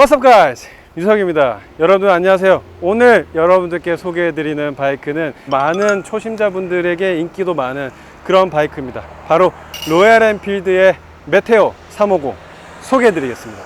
What's up guys? 유석입니다. 여러분 안녕하세요. 오늘 여러분들께 소개해드리는 바이크는 많은 초심자분들에게 인기도 많은 그런 바이크입니다. 바로 로얄 엔필드의 메테오 350 소개해드리겠습니다.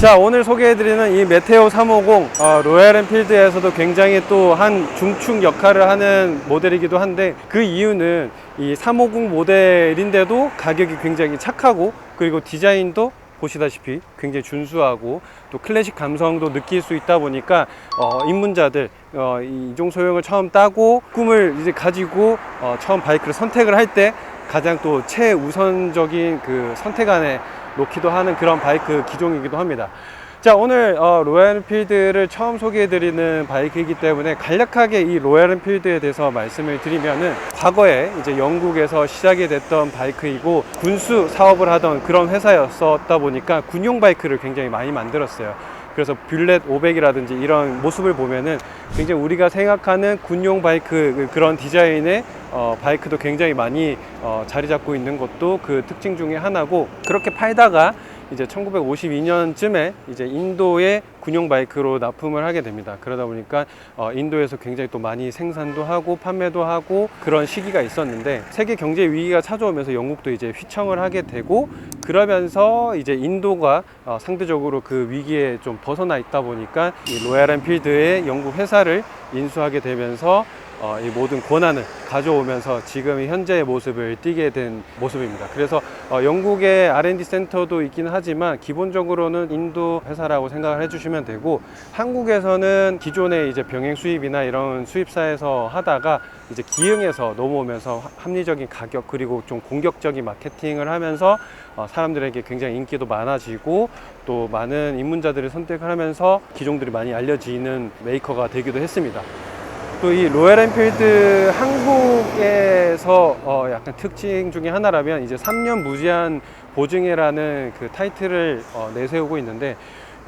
자 오늘 소개해드리는 이 메테오 350 어, 로얄 엔필드에서도 굉장히 또 한 중축 역할을 하는 모델이기도 한데 그 이유는 이 350 모델인데도 가격이 굉장히 착하고 그리고 디자인도 보시다시피 굉장히 준수하고 또 클래식 감성도 느낄 수 있다 보니까 어, 입문자들 어, 이 이종 소형을 처음 따고 꿈을 이제 가지고 어, 처음 바이크를 선택을 할 때 가장 또 최우선적인 그 선택 안에 놓기도 하는 그런 바이크 기종이기도 합니다. 자 오늘 어, 로얄 엔필드를 처음 소개해드리는 바이크이기 때문에 간략하게 이 로얄 엔필드에 대해서 말씀을 드리면은 과거에 이제 영국에서 시작이 됐던 바이크이고 군수 사업을 하던 그런 회사였었다 보니까 군용 바이크를 굉장히 많이 만들었어요. 그래서 뷰렛 500이라든지 이런 모습을 보면은 굉장히 우리가 생각하는 군용 바이크 그런 디자인의 어, 바이크도 굉장히 많이 어, 자리 잡고 있는 것도 그 특징 중에 하나고 그렇게 팔다가 이제 1952년쯤에 이제 인도의 군용 바이크로 납품을 하게 됩니다. 그러다 보니까 어, 인도에서 굉장히 또 많이 생산도 하고 판매도 하고 그런 시기가 있었는데 세계 경제 위기가 찾아오면서 영국도 이제 휘청을 하게 되고 그러면서 이제 인도가 어, 상대적으로 그 위기에 좀 벗어나 있다 보니까 이 로얄 엔필드의 영국 회사를 인수하게 되면서 어, 이 모든 권한을 가져오면서 지금 현재의 모습을 띠게 된 모습입니다. 그래서 어, 영국의 R&D 센터도 있기는 하지만 기본적으로는 인도 회사라고 생각을 해주시면 되고 한국에서는 기존의 이제 병행 수입이나 이런 수입사에서 하다가 이제 기흥에서 넘어오면서 합리적인 가격 그리고 좀 공격적인 마케팅을 하면서 어, 사람들에게 굉장히 인기도 많아지고 또 많은 입문자들을 선택을 하면서 기종들이 많이 알려지는 메이커가 되기도 했습니다. 또 이 로얄 엔필드 한국에서 어 약간 특징 중에 하나라면 이제 3년 무제한 보증해라는 그 타이틀을 어 내세우고 있는데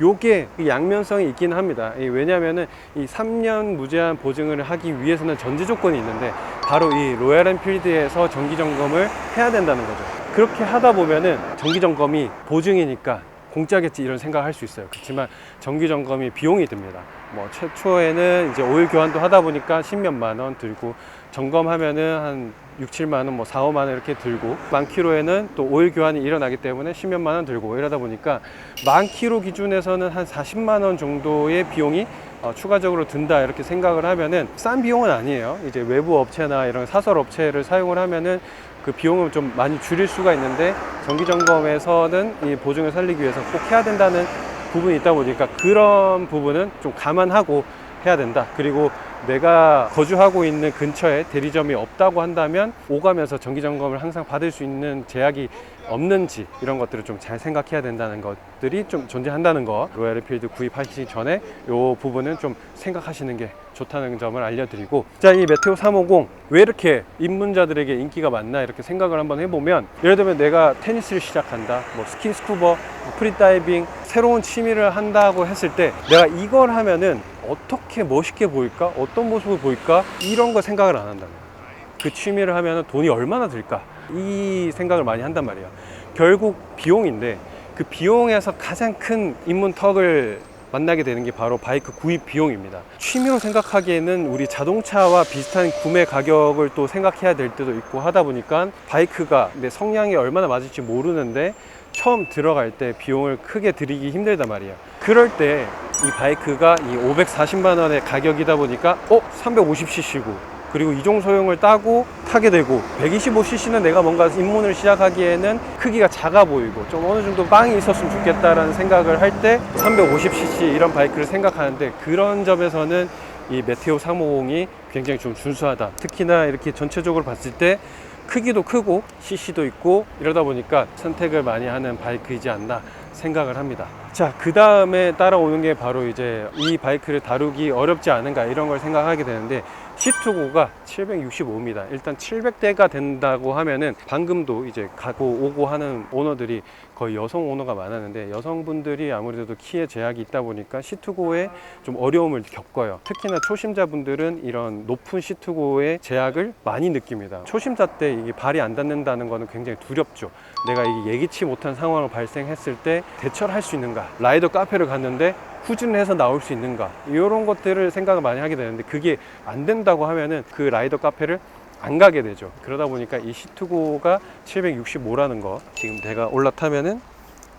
요게 그 양면성이 있기는 합니다. 이 왜냐면은 이 3년 무제한 보증을 하기 위해서는 전제 조건이 있는데 바로 이 로얄 엔필드에서 정기 점검을 해야 된다는 거죠. 그렇게 하다 보면은 정기 점검이 보증이니까 공짜겠지 이런 생각을 할수 있어요. 그렇지만 정기 점검이 비용이 듭니다. 뭐 최초에는 이제 오일 교환도 하다 보니까 10몇만 원 들고 점검하면은 한 6, 7만 원, 뭐 4, 5만 원 이렇게 들고 만 킬로에는 또 오일 교환이 일어나기 때문에 10몇만 원 들고 이러다 보니까 만 킬로 기준에서는 한 40만 원 정도의 비용이 어, 추가적으로 든다 이렇게 생각을 하면은 싼 비용은 아니에요. 이제 외부 업체나 이런 사설 업체를 사용을 하면은 그 비용을 좀 많이 줄일 수가 있는데 정기 점검에서는 이 보증을 살리기 위해서 꼭 해야 된다는 부분이 있다 보니까 그런 부분은 좀 감안하고 해야 된다. 그리고 내가 거주하고 있는 근처에 대리점이 없다고 한다면 오가면서 정기 점검을 항상 받을 수 있는 제약이 없는지 이런 것들을 좀 잘 생각해야 된다는 것들이 좀 존재한다는 거. 로얄 엔필드 구입하시기 전에 이 부분은 좀 생각하시는 게 좋다는 점을 알려드리고. 자 이 메테오 350 왜 이렇게 입문자들에게 인기가 많나 이렇게 생각을 한번 해보면 예를 들면 내가 테니스를 시작한다 뭐 스킨 스쿠버 뭐 프리다이빙 새로운 취미를 한다고 했을 때 내가 이걸 하면은 어떻게 멋있게 보일까? 어떤 모습을 보일까? 이런 거 생각을 안 한다는 그 취미를 하면 돈이 얼마나 들까? 이 생각을 많이 한단 말이에요. 결국 비용인데 그 비용에서 가장 큰 입문턱을 만나게 되는 게 바로 바이크 구입 비용입니다. 취미로 생각하기에는 우리 자동차와 비슷한 구매 가격을 또 생각해야 될 때도 있고 하다 보니까 바이크가 내 성향이 얼마나 맞을지 모르는데 처음 들어갈 때 비용을 크게 들이기 힘들단 말이에요 그럴 때 이 바이크가 이 540만 원의 가격이다 보니까 어 350cc고 그리고 이종 소형을 따고 타게 되고 125cc는 내가 뭔가 입문을 시작하기에는 크기가 작아 보이고 좀 어느 정도 빵이 있었으면 좋겠다라는 생각을 할 때 350cc 이런 바이크를 생각하는데 그런 점에서는 이 메테오 350이 굉장히 좀 준수하다. 특히나 이렇게 전체적으로 봤을 때 크기도 크고 CC도 있고 이러다 보니까 선택을 많이 하는 바이크이지 않나 생각을 합니다. 자, 그 다음에 따라오는 게 바로 이제 이 바이크를 다루기 어렵지 않은가 이런 걸 생각하게 되는데 C2고가 765입니다. 일단 700대가 된다고 하면은 방금도 이제 가고 오고 하는 오너들이 거의 여성 오너가 많았는데 여성분들이 아무래도 키에 제약이 있다 보니까 C2고에 좀 어려움을 겪어요. 특히나 초심자분들은 이런 높은 C2고의 제약을 많이 느낍니다. 초심자 때 이게 발이 안 닿는다는 거는 굉장히 두렵죠. 내가 이게 예기치 못한 상황을 발생했을 때 대처를 할 수 있는가? 라이더 카페를 갔는데 후진을 해서 나올 수 있는가? 이런 것들을 생각을 많이 하게 되는데 그게 안 된다고 하면은 그 라이더 카페를 안 가게 되죠. 그러다 보니까 이 시트고가 765라는 거 지금 내가 올라타면은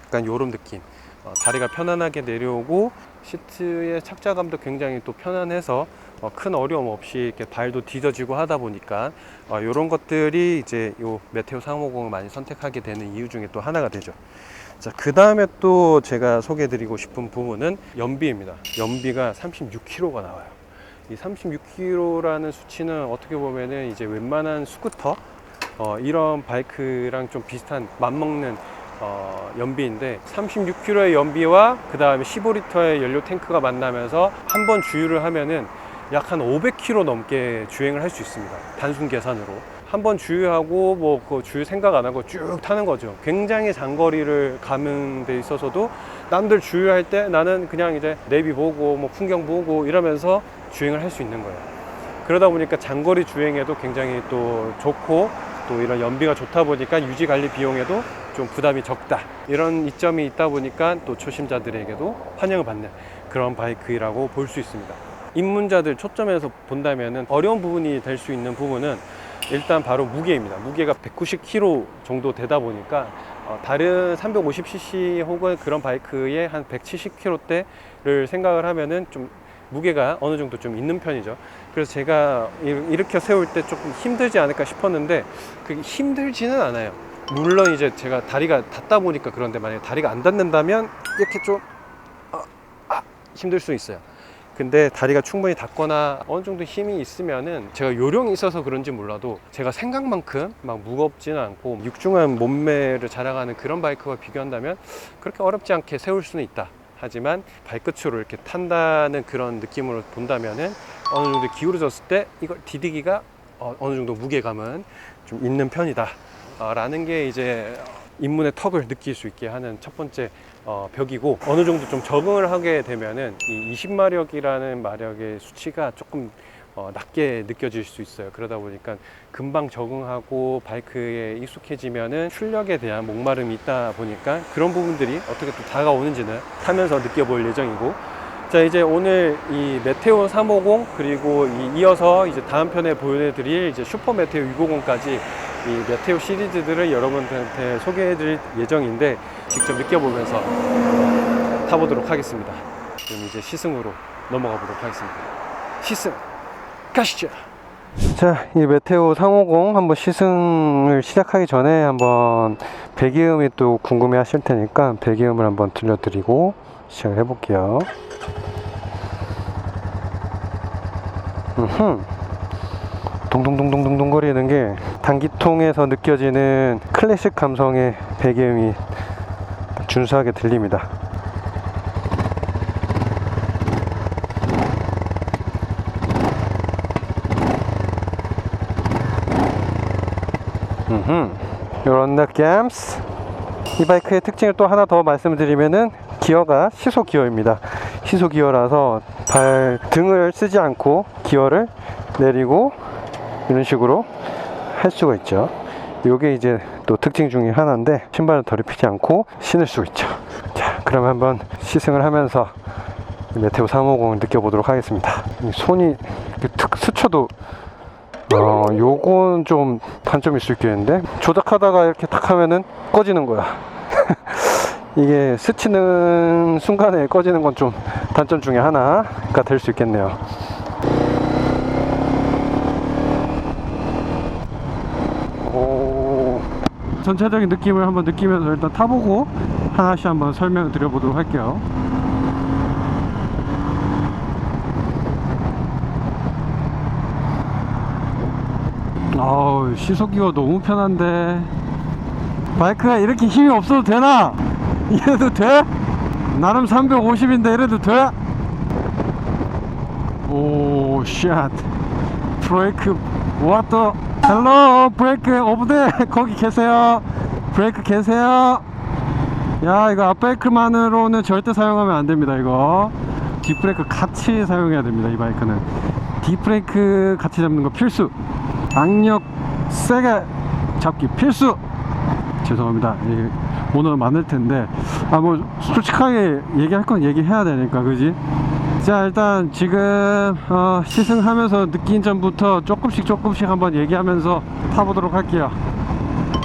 약간 요런 느낌. 어, 다리가 편안하게 내려오고 시트의 착자감도 굉장히 또 편안해서 어, 큰 어려움 없이 이렇게 발도 뒤져지고 하다 보니까 어, 이런 것들이 이제 요 메테오 350을 많이 선택하게 되는 이유 중에 또 하나가 되죠. 자, 그 다음에 또 제가 소개해 드리고 싶은 부분은 연비입니다. 연비가 36km가 나와요. 이 36km라는 수치는 어떻게 보면은 이제 웬만한 스쿠터 어, 이런 바이크랑 좀 비슷한 맞먹는 어, 연비인데 36km의 연비와 그 다음에 15리터의 연료 탱크가 만나면서 한 번 주유를 하면은 약 한 500km 넘게 주행을 할 수 있습니다. 단순 계산으로. 한번 주유하고 뭐 그 주유 생각 안 하고 쭉 타는 거죠. 굉장히 장거리를 가는 데 있어서도 남들 주유할 때 나는 그냥 이제 내비 보고 뭐 풍경 보고 이러면서 주행을 할 수 있는 거예요. 그러다 보니까 장거리 주행에도 굉장히 또 좋고 또 이런 연비가 좋다 보니까 유지 관리 비용에도 좀 부담이 적다. 이런 이점이 있다 보니까 또 초심자들에게도 환영을 받는 그런 바이크라고 볼 수 있습니다. 입문자들 초점에서 본다면은 어려운 부분이 될 수 있는 부분은 일단 바로 무게입니다. 무게가 190kg 정도 되다 보니까 어, 다른 350cc 혹은 그런 바이크의 한 170kg대를 생각을 하면은 좀 무게가 어느 정도 좀 있는 편이죠. 그래서 제가 이- 이렇게 세울 때 조금 힘들지 않을까 싶었는데 그게 힘들지는 않아요. 물론 이제 제가 다리가 닿다 보니까 그런데 만약에 다리가 안 닿는다면 이렇게 좀 아, 아, 힘들 수 있어요. 근데 다리가 충분히 닿거나 어느 정도 힘이 있으면은 제가 요령이 있어서 그런지 몰라도 제가 생각만큼 막 무겁지는 않고 육중한 몸매를 자랑하는 그런 바이크와 비교한다면 그렇게 어렵지 않게 세울 수는 있다. 하지만 발끝으로 이렇게 탄다는 그런 느낌으로 본다면은 어느 정도 기울어졌을 때 이걸 디디기가 어, 어느 정도 무게감은 좀 있는 편이다. 어, 라는 게 이제 입문의 턱을 느낄 수 있게 하는 첫 번째 어, 벽이고 어느 정도 좀 적응을 하게 되면은 이 20마력이라는 마력의 수치가 조금 어, 낮게 느껴질 수 있어요. 그러다 보니까 금방 적응하고 바이크에 익숙해지면은 출력에 대한 목마름이 있다 보니까 그런 부분들이 어떻게 또 다가오는지는 타면서 느껴볼 예정이고 자 이제 오늘 이 메테오 350 그리고 이 이어서 이제 다음 편에 보여드릴 이제 슈퍼 메테오 650까지 이 메테오 시리즈들을 여러분들한테 소개해 드릴 예정인데 직접 느껴보면서 타보도록 하겠습니다. 그럼 이제 시승으로 넘어가 보도록 하겠습니다. 시승 가시죠. 자, 이 메테오 350 한번 시승을 시작하기 전에 한번 배기음이 또 궁금해 하실 테니까 배기음을 한번 들려드리고 시작을 해볼게요. 음흠. 동동동동동동 거리는 게 단기통에서 느껴지는 클래식 감성의 배기음이 준수하게 들립니다. 요런 느낌. 이 바이크의 특징을 또 하나 더 말씀드리면은 기어가 시소 기어입니다. 시소 기어라서 발 등을 쓰지 않고 기어를 내리고 이런 식으로 할 수가 있죠. 요게 이제 또 특징 중에 하나인데 신발을 더럽히지 않고 신을 수 있죠. 자, 그럼 한번 시승을 하면서 이 메테오 350을 느껴보도록 하겠습니다. 이 손이 툭 스쳐도 어, 요건 좀 단점일 수 있겠는데 조작하다가 이렇게 탁 하면은 꺼지는 거야. 이게 스치는 순간에 꺼지는 건 좀 단점 중에 하나가 될 수 있겠네요. 전체적인 느낌을 한번 느끼면서 일단 타보고 하나씩 한번 설명을 드려보도록 할게요 아우 시속기가 너무 편한데 바이크가 이렇게 힘이 없어도 되나? 이래도 돼? 나름 350인데 이래도 돼? 오 샷. 브레이크, 왔다. 헬로, 브레이크, 오브데, 거기 계세요. 브레이크 계세요. 야, 이거 앞브레이크만으로는 절대 사용하면 안 됩니다, 이거. 뒷브레이크 같이 사용해야 됩니다, 이 바이크는. 뒷브레이크 같이 잡는 거 필수. 악력 세게 잡기 필수. 죄송합니다. 예, 오늘 많을 텐데 아 뭐 솔직하게 얘기할 건 얘기해야 되니까 그지? 자 일단 지금 어, 시승하면서 느낀 점부터 조금씩 조금씩 한번 얘기하면서 타보도록 할게요.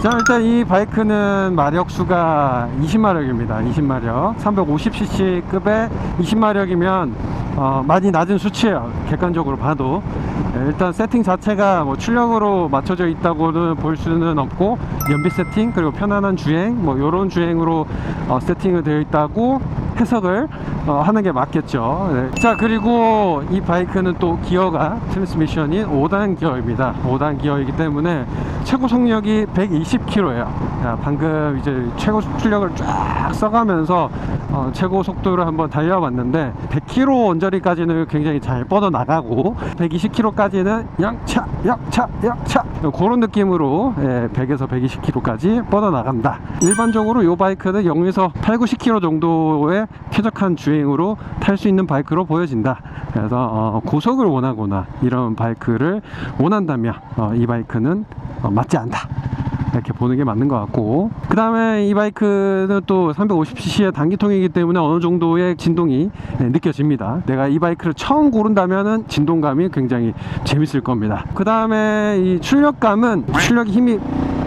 자 일단 이 바이크는 마력수가 20마력입니다. 20마력. 350cc급의 20마력이면 어, 많이 낮은 수치예요. 객관적으로 봐도. 예, 일단 세팅 자체가 뭐 출력으로 맞춰져 있다고는 볼 수는 없고 연비 세팅 그리고 편안한 주행 뭐 이런 주행으로 어, 세팅을 되어 있다고 해석을 어, 하는 게 맞겠죠. 네. 자 그리고 이 바이크는 또 기어가 트랜스미션인 5단 기어입니다. 5단 기어이기 때문에 최고 속력이 120km예요. 방금 이제 최고 출력을 쫙 써가면서 어, 최고 속도를 한번 달려봤는데 100km 원저리까지는 굉장히 잘 뻗어 나가고 120km까지는 양차 양차 양차 그런 느낌으로 예, 100에서 120km까지 뻗어 나간다. 일반적으로 이 바이크는 0에서 8, 90km 정도의 쾌적한 주행 으로 탈 수 있는 바이크로 보여진다. 그래서 어, 고속을 원하거나 이런 바이크를 원한다면 어, 이 바이크는 어, 맞지 않다. 이렇게 보는 게 맞는 것 같고 그 다음에 이 바이크는 또 350cc의 단기통이기 때문에 어느 정도의 진동이 네, 느껴집니다 내가 이 바이크를 처음 고른다면은 진동감이 굉장히 재밌을 겁니다 그 다음에 이 출력감은 출력 힘이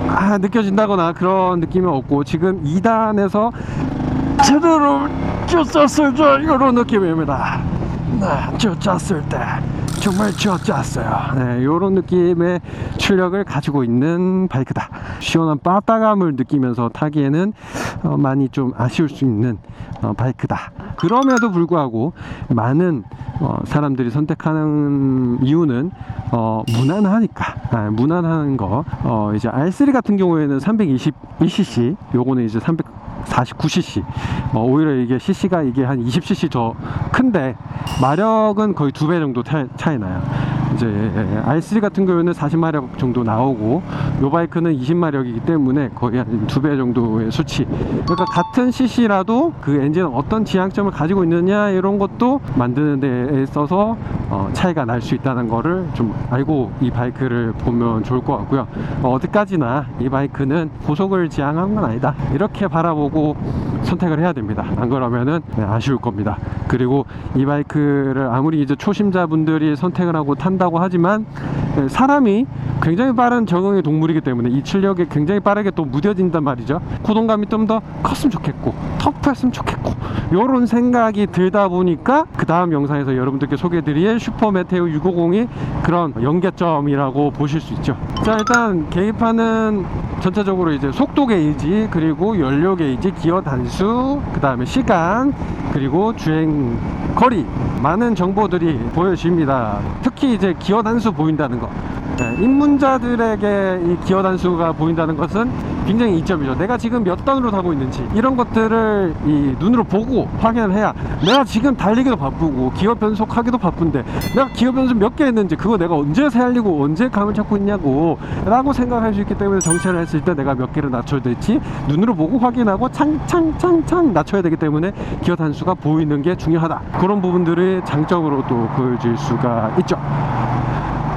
아, 느껴진다거나 그런 느낌이 없고 지금 2단에서 제대로 쥐었을 때 이런 느낌입니다. 네, 쥐었을 때. 정말 쥐었어요. 네, 이런 느낌의 출력을 가지고 있는 바이크다. 시원한 빠따감을 느끼면서 타기에는 어, 많이 좀 아쉬울 수 있는 어, 바이크다. 그럼에도 불구하고 많은 어, 사람들이 선택하는 이유는 어, 무난하니까. 아, 무난한 거. 어, 이제 R3 같은 경우에는 321cc 요거는 이제 300 49cc 어, 오히려 이게 cc가 이게 한 20cc 더 큰데 마력은 거의 두 배 정도 차, 차이 나요 이제 R3 같은 경우에는 40마력 정도 나오고 요 바이크는 20마력이기 때문에 거의 한 두 배 정도의 수치. 그러니까 같은 cc라도 그 엔진은 어떤 지향점을 가지고 있느냐 이런 것도 만드는 데 있어서 어, 차이가 날 수 있다는 거를 좀 알고 이 바이크를 보면 좋을 것 같고요. 어, 어디까지나 이 바이크는 고속을 지향한 건 아니다. 이렇게 바라보고 선택을 해야 됩니다. 안 그러면은 네, 아쉬울 겁니다. 그리고 이 바이크를 아무리 이제 초심자분들이 선택을 하고 탄다고 하지만 네, 사람이 굉장히 빠른 적응의 동물이기 때문에 이 출력에 굉장히 빠르게 또 무뎌진단 말이죠. 구동감이 좀 더 컸으면 좋겠고 터프했으면 좋겠고 요런 생각이 들다 보니까 그 다음 영상에서 여러분들께 소개해드릴 슈퍼 메테오 650이 그런 연계점이라고 보실 수 있죠. 자 일단 계기판은 전체적으로 이제 속도 게이지 그리고 연료 게이지 기어 단수 그 다음에 시간 그리고 주행 거리. 많은 정보들이 보여집니다. 특히 이제 기어 단수 보인다는 거 네, 입문자들에게 이 기어 단수가 보인다는 것은 굉장히 이점이죠. 내가 지금 몇 단으로 타고 있는지 이런 것들을 이 눈으로 보고 확인을 해야 내가 지금 달리기도 바쁘고 기어 변속하기도 바쁜데 내가 기어 변속 몇 개 했는지 그거 내가 언제 세알리고 언제 감을 잡고 있냐고 라고 생각할 수 있기 때문에 정체를 했을 때 내가 몇 개를 낮춰야 될지 눈으로 보고 확인하고 창창창창 낮춰야 되기 때문에 기어 단수가 보이는 게 중요하다. 그런 부분들이 장점으로 또 보여질 수가 있죠.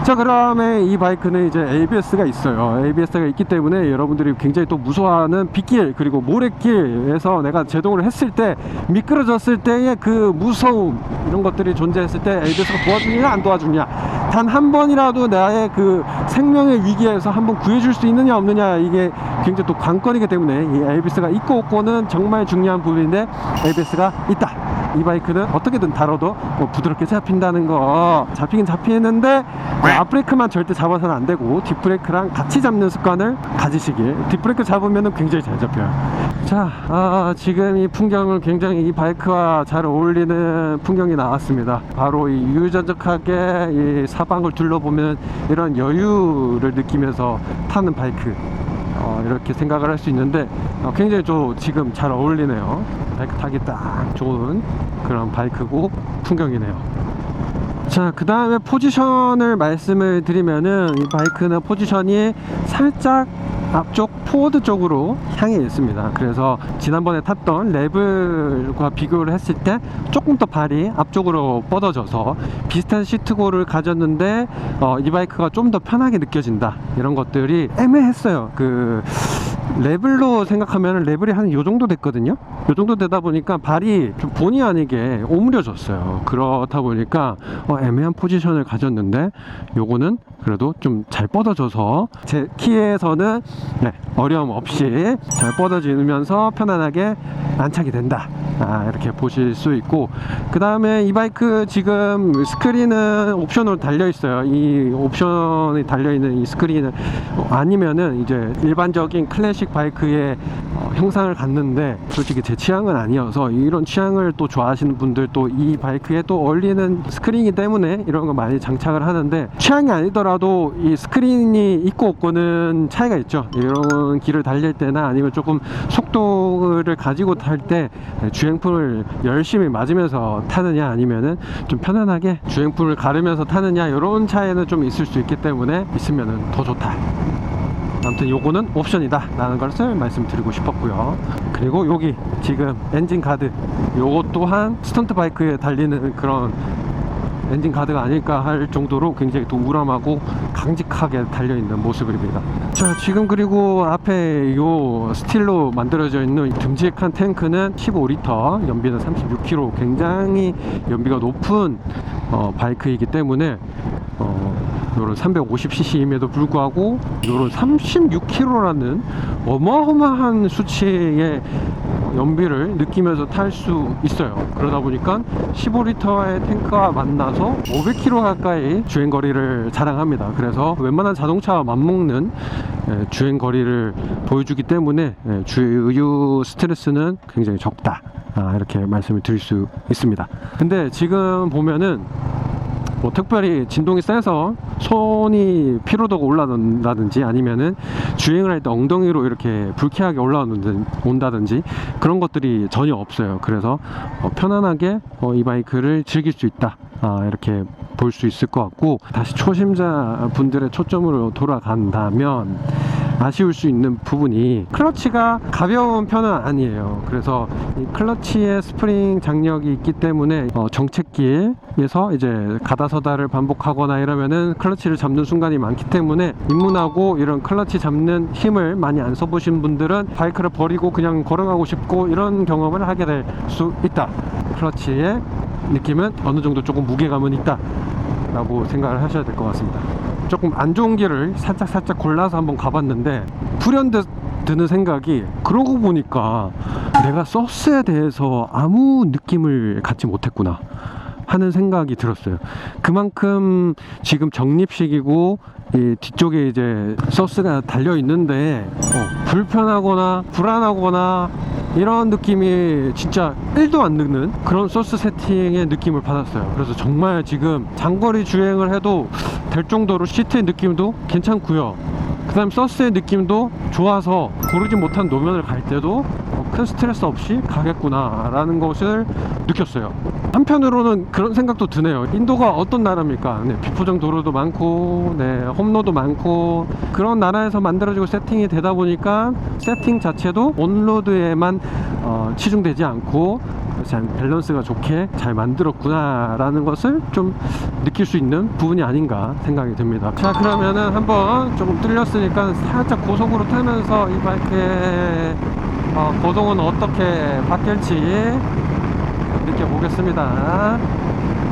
자 그다음에 이 바이크는 이제 ABS가 있어요. ABS가 있기 때문에 여러분들이 굉장히 또 무서워하는 빗길 그리고 모래길에서 내가 제동을 했을 때 미끄러졌을 때의 그 무서움 이런 것들이 존재했을 때 ABS가 도와주냐 안 도와주냐. 단 한 번이라도 나의 그 생명의 위기에서 한번 구해줄 수 있느냐 없느냐 이게 굉장히 또 관건이기 때문에 이 ABS가 있고 없고는 정말 중요한 부분인데 ABS가 있다 이 바이크는 어떻게든 다뤄도 뭐 부드럽게 잡힌다는 거 잡히긴 잡히는데 뭐 앞브레이크만 절대 잡아서는 안 되고 뒷브레이크랑 같이 잡는 습관을 가지시길 뒷브레이크 잡으면 굉장히 잘 잡혀요 자, 아, 지금 이 풍경은 굉장히 이 바이크와 잘 어울리는 풍경이 나왔습니다. 바로 이 유유자적하게 이 사방을 둘러보면 이런 여유를 느끼면서 타는 바이크. 어, 이렇게 생각을 할 수 있는데 어, 굉장히 좀 지금 잘 어울리네요. 타기 딱 좋은 그런 바이크고 풍경이네요. 자, 그 다음에 포지션을 말씀을 드리면은 이 바이크는 포지션이 살짝 앞쪽 포워드 쪽으로 향해 있습니다. 그래서 지난번에 탔던 레벨과 비교를 했을 때 조금 더 발이 앞쪽으로 뻗어져서 비슷한 시트고를 가졌는데 어, 이 바이크가 좀 더 편하게 느껴진다. 이런 것들이 애매했어요. 그 레벨로 생각하면 레벨이 한 요 정도 됐거든요. 요 정도 되다 보니까 발이 좀 본의 아니게 오므려졌어요. 그렇다 보니까 어, 애매한 포지션을 가졌는데 요거는 그래도 좀 잘 뻗어져서 제 키에서는 네, 어려움 없이 잘 뻗어지면서 편안하게 안착이 된다. 아, 이렇게 보실 수 있고 그 다음에 이 바이크 지금 스크린은 옵션으로 달려 있어요. 이 옵션이 달려 있는 이 스크린은 어, 아니면은 이제 일반적인 클래식 바이크의 어, 형상을 갖는데 솔직히 제 취향은 아니어서 이런 취향을 또 좋아하시는 분들 또 이 바이크에 또 어울리는 스크린이기 때문에 이런 거 많이 장착을 하는데 취향이 아니더라도 이 스크린이 있고 없고는 차이가 있죠. 이런 길을 달릴 때나 아니면 조금 속도를 가지고 탈 때 주행풍을 열심히 맞으면서 타느냐 아니면은 좀 편안하게 주행풍을 가르면서 타느냐 이런 차이는 좀 있을 수 있기 때문에 있으면은 더 좋다. 아무튼 요거는 옵션이다 라는 것을 말씀드리고 싶었고요. 그리고 여기 지금 엔진 가드 요거 또한 스턴트 바이크에 달리는 그런 엔진 가드가 아닐까 할 정도로 굉장히 또 우람하고 강직하게 달려있는 모습입니다. 자 지금 그리고 앞에 요 스틸로 만들어져 있는 듬직한 탱크는 15리터 연비는 36km 굉장히 연비가 높은 어, 바이크이기 때문에 어, 요런 350cc임에도 불구하고 요런 36km라는 어마어마한 수치의 연비를 느끼면서 탈 수 있어요. 그러다 보니까 15리터의 탱크와 만나서 500km 가까이 주행 거리를 자랑합니다. 그래서 웬만한 자동차와 맞먹는 예, 주행 거리를 보여주기 때문에 예, 주유 스트레스는 굉장히 적다. 아, 이렇게 말씀을 드릴 수 있습니다. 근데 지금 보면은 뭐 특별히 진동이 세서 손이 피로도가 올라온다든지 아니면은 주행을 할 때 엉덩이로 이렇게 불쾌하게 올라온다든지 그런 것들이 전혀 없어요. 그래서 어, 편안하게 어, 이 바이크를 즐길 수 있다. 아, 이렇게 볼 수 있을 것 같고 다시 초심자 분들의 초점으로 돌아간다면 아쉬울 수 있는 부분이 클러치가 가벼운 편은 아니에요. 그래서 이 클러치에 스프링 장력이 있기 때문에 어, 정체기에서 이제 가다서다를 반복하거나 이러면은 클러치를 잡는 순간이 많기 때문에 입문하고 이런 클러치 잡는 힘을 많이 안 써보신 분들은 바이크를 버리고 그냥 걸어가고 싶고 이런 경험을 하게 될 수 있다. 클러치의 느낌은 어느 정도 조금 무게감은 있다. 라고 생각을 하셔야 될 것 같습니다. 조금 안 좋은 길을 살짝 살짝 골라서 한번 가봤는데 불현듯 드는 생각이 그러고 보니까 내가 서스에 대해서 아무 느낌을 갖지 못했구나 하는 생각이 들었어요. 그만큼 지금 적립식이고 이 뒤쪽에 이제 서스가 달려 있는데 어, 불편하거나 불안하거나 이런 느낌이 진짜 1도 안 드는 그런 소스 세팅의 느낌을 받았어요. 그래서 정말 지금 장거리 주행을 해도 될 정도로 시트의 느낌도 괜찮고요. 그 다음 서스의 느낌도 좋아서 고르지 못한 노면을 갈 때도 어, 큰 스트레스 없이 가겠구나 라는 것을 느꼈어요. 한편으로는 그런 생각도 드네요. 인도가 어떤 나라입니까? 네, 비포장 도로도 많고 네, 홈로도 많고 그런 나라에서 만들어지고 세팅이 되다 보니까 세팅 자체도 온로드에만 어, 치중되지 않고 잘 밸런스가 좋게 잘 만들었구나 라는 것을 좀 느낄 수 있는 부분이 아닌가 생각이 듭니다. 자 그러면은 한번 조금 뚫렸으니까 살짝 고속으로 타면서 이 바이크의 어, 고동은 어떻게 바뀔지 느껴보겠습니다.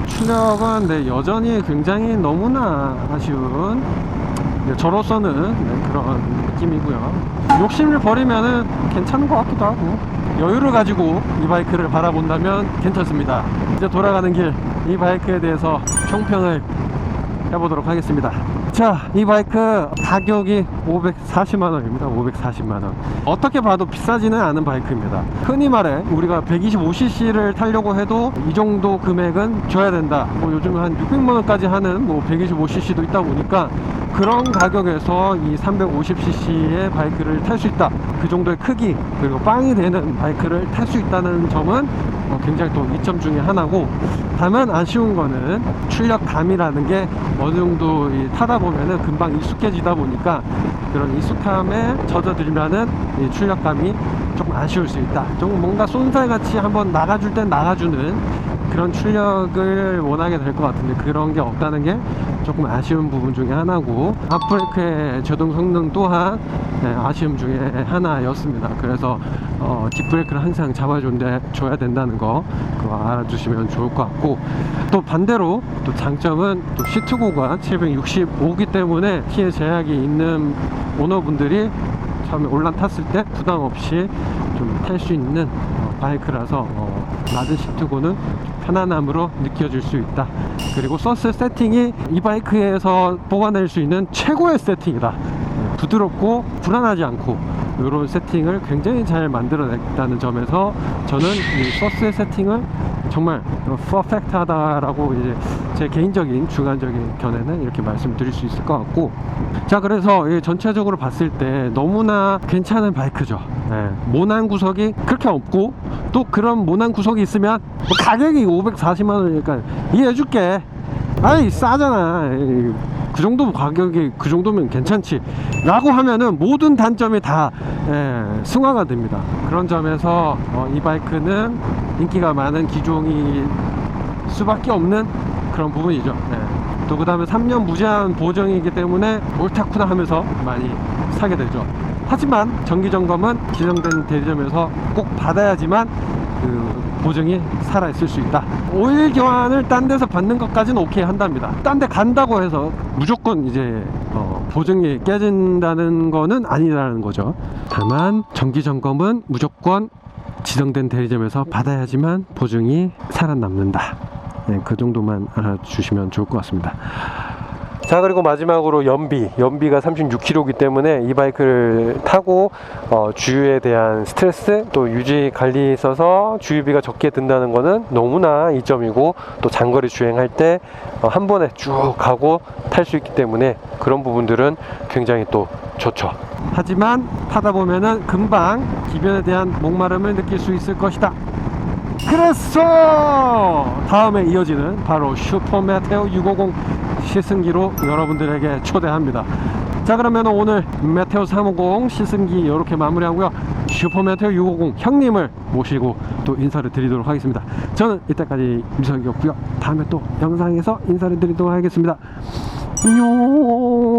출력은 네, 여전히 굉장히 너무나 아쉬운 네, 저로서는 네, 그런 느낌이고요. 욕심을 버리면은 괜찮은 것 같기도 하고 여유를 가지고 이 바이크를 바라본다면 괜찮습니다. 이제 돌아가는 길 이 바이크에 대해서 총평을 해보도록 하겠습니다 자, 이 바이크 가격이 540만 원입니다. 540만 원. 어떻게 봐도 비싸지는 않은 바이크입니다. 흔히 말해 우리가 125cc를 타려고 해도 이 정도 금액은 줘야 된다. 뭐 요즘 한 600만 원까지 하는 뭐 125cc도 있다 보니까 그런 가격에서 이 350cc의 바이크를 탈 수 있다. 그 정도의 크기 그리고 빵이 되는 바이크를 탈 수 있다는 점은 어, 굉장히 또 이점 중에 하나고 다만 아쉬운 거는 출력감이라는 게 어느 정도 이 타다 보면은 금방 익숙해지다 보니까 그런 익숙함에 젖어들면은 이 출력감이 조금 아쉬울 수 있다. 좀 뭔가 쏜살같이 한번 나가줄 땐 나가주는 그런 출력을 원하게 될 것 같은데 그런 게 없다는 게 조금 아쉬운 부분 중에 하나고 앞브레이크의 제동 성능 또한 네, 아쉬움 중에 하나였습니다. 그래서 어, 뒷브레이크를 항상 잡아줘야 줘야 된다는 거 그거 알아두시면 좋을 것 같고 또 반대로 또 장점은 또 시트고가 765기 때문에 키에 제약이 있는 오너분들이 처음에 올란 탔을 때 부담 없이 좀 탈 수 있는 어, 바이크라서 어, 낮은 시트고는 편안함으로 느껴질 수 있다. 그리고 서스 세팅이 이 바이크에서 뽑아낼 수 있는 최고의 세팅이다. 네, 부드럽고 불안하지 않고 이런 세팅을 굉장히 잘 만들어냈다는 점에서 저는 이 서스의 세팅을 정말 퍼펙트하다라고 이제 제 개인적인 주관적인 견해는 이렇게 말씀드릴 수 있을 것 같고. 자 그래서 이 전체적으로 봤을 때 너무나 괜찮은 바이크죠. 네, 모난 구석이 그렇게 없고 또 그런 모난 구석이 있으면 뭐 가격이 540만 원이니까 이해해줄게. 아이 싸잖아. 그 정도 가격이 그 정도면 괜찮지. 라고 하면은 모든 단점이 다 예, 승화가 됩니다. 그런 점에서 어, 이 바이크는 인기가 많은 기종이 수밖에 없는 그런 부분이죠 예. 또그 다음에 3년 무제한 보정이기 때문에 옳다쿠나 하면서 많이 사게 되죠 하지만 정기 점검은 지정된 대리점에서 꼭 받아야지만 그 보증이 살아 있을 수 있다. 오일 교환을 딴 데서 받는 것까지는 오케이 한답니다. 딴 데 간다고 해서 무조건 이제 어, 보증이 깨진다는 거는 아니라는 거죠. 다만 정기 점검은 무조건 지정된 대리점에서 받아야지만 보증이 살아남는다. 네, 그 정도만 알아주시면 좋을 것 같습니다. 자 그리고 마지막으로 연비. 연비가 36km이기 때문에 이 바이크를 타고 어, 주유에 대한 스트레스 또 유지 관리에 있어서 주유비가 적게 든다는 거는 너무나 이점이고 또 장거리 주행할 때 어, 한 번에 쭉 가고 탈 수 있기 때문에 그런 부분들은 굉장히 또 좋죠. 하지만 타다 보면은 금방 기변에 대한 목마름을 느낄 수 있을 것이다 그래서 다음에 이어지는 바로 슈퍼 메테오 650 시승기로 여러분들에게 초대합니다. 자 그러면 오늘 메테오 350 시승기 이렇게 마무리하고요. 슈퍼 메테오 650 형님을 모시고 또 인사를 드리도록 하겠습니다. 저는 이때까지 유석이었고요. 다음에 또 영상에서 인사를 드리도록 하겠습니다. 안녕.